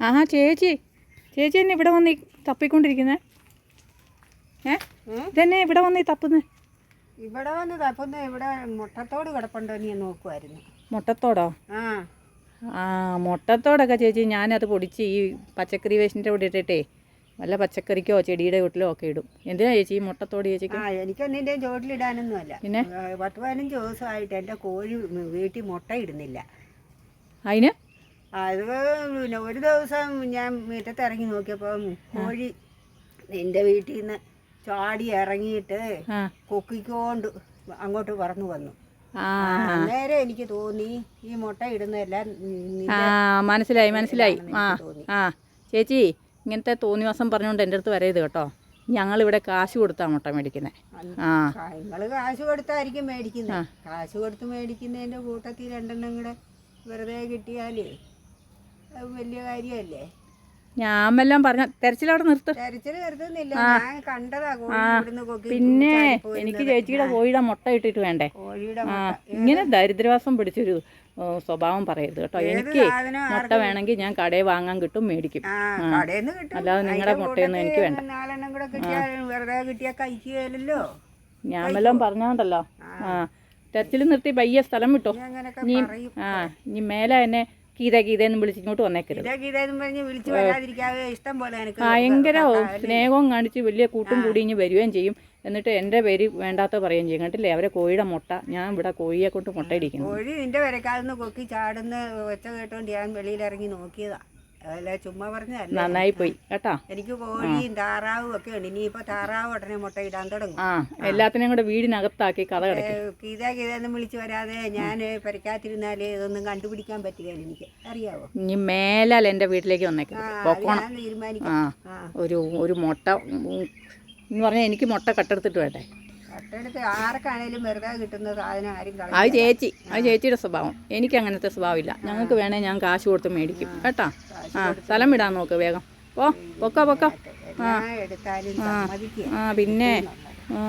ആഹാ ചേച്ചി. ചേച്ചി തന്നെ ഇവിടെ വന്ന് തപ്പിക്കൊണ്ടിരിക്കുന്നേ. ഏ? ഉം? ഇതന്നെ ഇവിടെ വന്ന് തപ്പുന്നേ. ഇവിടെ വന്ന് തപ്പുന്ന. ഇവിടെ മുട്ടത്തോട് കിടപ്പുണ്ടോ നീ നോക്കുമായിരുന്നു മുട്ടത്തോടോ? ആ. ആ മുട്ടത്തോടൊക്കെ ചേച്ചി ഞാനത് പൊടിച്ച് ഈ പച്ചക്കറി വേസ്റ്റിന്റെ കൂടെ ഇട്ടിട്ടേ വല്ല പച്ചക്കറിക്കോ ചെടിയുടെ വീട്ടിലോ ഒക്കെ ഇടും. എന്തിനാ ചേച്ചി ഈ മുട്ടത്തോട് ചേച്ചിക്ക്? ആ എനിക്കൊന്നിന്റെ ചോട്ടിലിടാനൊന്നുമല്ല. പിന്നെ? പത്ത് പതിനഞ്ച് ദിവസമായിട്ട് എന്റെ കോഴി വീട്ടിൽ മുട്ട ഇടുന്നില്ല അതിന്? അത് പിന്നെ ഒരു ദിവസം ഞാൻ മുറ്റത്ത് ഇറങ്ങി നോക്കിയപ്പോൾ കോഴി എന്റെ വീട്ടിൽ നിന്ന് ചാടി ഇറങ്ങിയിട്ട് കൊക്കിക്കോണ്ട് അങ്ങോട്ട് പറന്നു വന്നു. നേരെ എനിക്ക് തോന്നി ഈ മുട്ട ഇടുന്നതെല്ലാം മനസ്സിലായി മനസ്സിലായി. ആ ഇങ്ങനത്തെ തോന്നി. ആ. ചേച്ചി ഇങ്ങനത്തെ തോന്നിവാസം പറഞ്ഞുകൊണ്ട് എന്റെ അടുത്ത് വരരുത് കേട്ടോ. ഞങ്ങൾ ഇവിടെ കാശ് കൊടുത്താ മുട്ട മേടിക്കുന്നത് ആ. നിങ്ങൾ കാശ് കൊടുത്തായിരിക്കും മേടിക്കുന്നത് കാശ് കൊടുത്ത് മേടിക്കുന്നതിന്റെ കൂട്ടത്തിൽ രണ്ടെണ്ണം കൂടെ വെറുതെ കിട്ടിയാലേ വലിയ കാര്യമല്ലേ ഞാൻ എല്ലാം പറഞ്ഞ നിർത്ത്. തെരച്ചിൽ ഇവിടുന്ന് കൊക്കി പിന്നെ എനിക്ക് ചേച്ചിയുടെ കോഴിയുടെ മുട്ട ഇട്ടിട്ട് വേണ്ടേ? ആ. ഇങ്ങനെ ദരിദ്രവാസം പിടിച്ചൊരു സ്വഭാവം പറയരുത് കേട്ടോ. എനിക്ക് മുട്ട വേണമെങ്കിൽ ഞാൻ കടയിൽ വാങ്ങാൻ കിട്ടും മേടിക്കും. അല്ലാതെ നിങ്ങളുടെ മുട്ടയൊന്നും എനിക്ക് വേണ്ട. ഞാൻ വല്ലതും പറഞ്ഞോണ്ടല്ലോ. ആ. തെരച്ചിൽ നിർത്തി പയ്യെ സ്ഥലം വിട്ടോ. നീ അങ്ങനൊക്കെ പറയും. ആ. ഇനി മേലെ എന്നെ കീത എന്ന് വിളിച്ച് ഇങ്ങോട്ട് വന്നേക്കരുത്. ഭയങ്കര സ്നേഹവും കാണിച്ച് വലിയ കൂട്ടും കൂടി ഇനി വരികയും ചെയ്യും. എന്നിട്ട് എന്റെ പേര് വേണ്ടാത്ത പറയുകയും ചെയ്യും. കണ്ടില്ലേ? അവരെ കോഴിയുടെ മുട്ട. ഞാൻ ഇവിടെ കോഴിയെ കൊണ്ട് മുട്ടയിടിക്കുന്നു. കോഴി നിന്റെ വരക്കാതെ കൊക്കി ചാടുന്ന ഒച്ച കേട്ടോണ്ട് ഞാൻ വെളിയിൽ ഇറങ്ങി നോക്കിയതാ. അതല്ല ചുമ്മാ പറഞ്ഞതല്ല. നന്നായി പോയി കേട്ടോ? എനിക്ക് കോഴിയും താറാവും ഒക്കെ ഉണ്ട്. ഇനിയിപ്പോ താറാവ് ഉടനെ മുട്ട ഇടാൻ തുടങ്ങും. ആ എല്ലാത്തിനെയും കൂടെ വീടിനകത്താക്കി കഥ കീതാ കീതാന്നും വിളിച്ചു വരാതെ ഞാൻ പരിക്കാത്തിരുന്നാലേ ഇതൊന്നും കണ്ടുപിടിക്കാൻ പറ്റുകയില്ല എനിക്ക്. അറിയാവോ? ഇനി മേലാൽ എന്റെ വീട്ടിലേക്ക് വന്നേക്കാം തീരുമാനിക്കാം. ഒരു ഒരു മുട്ട എന്ന് പറഞ്ഞാൽ എനിക്ക് മുട്ട കട്ടെടുത്തിട്ട് വേണ്ടേ? കട്ടെടുത്ത് ആർക്കാണേലും വെറുതെ കിട്ടുന്ന സാധനം ആരും കളയും അത് ചേച്ചി അത് ചേച്ചിയുടെ സ്വഭാവം. എനിക്ക് അങ്ങനത്തെ സ്വഭാവമില്ല. ഞങ്ങൾക്ക് വേണേൽ ഞാൻ കാശ് കൊടുത്ത് മേടിക്കും. കേട്ടാ? ആ സ്ഥലം വിടാൻ നോക്ക് വേഗം. പോ പൊക്കോ പൊക്കോ. സമ്മതിക്കുക ആ. പിന്നെ ആ.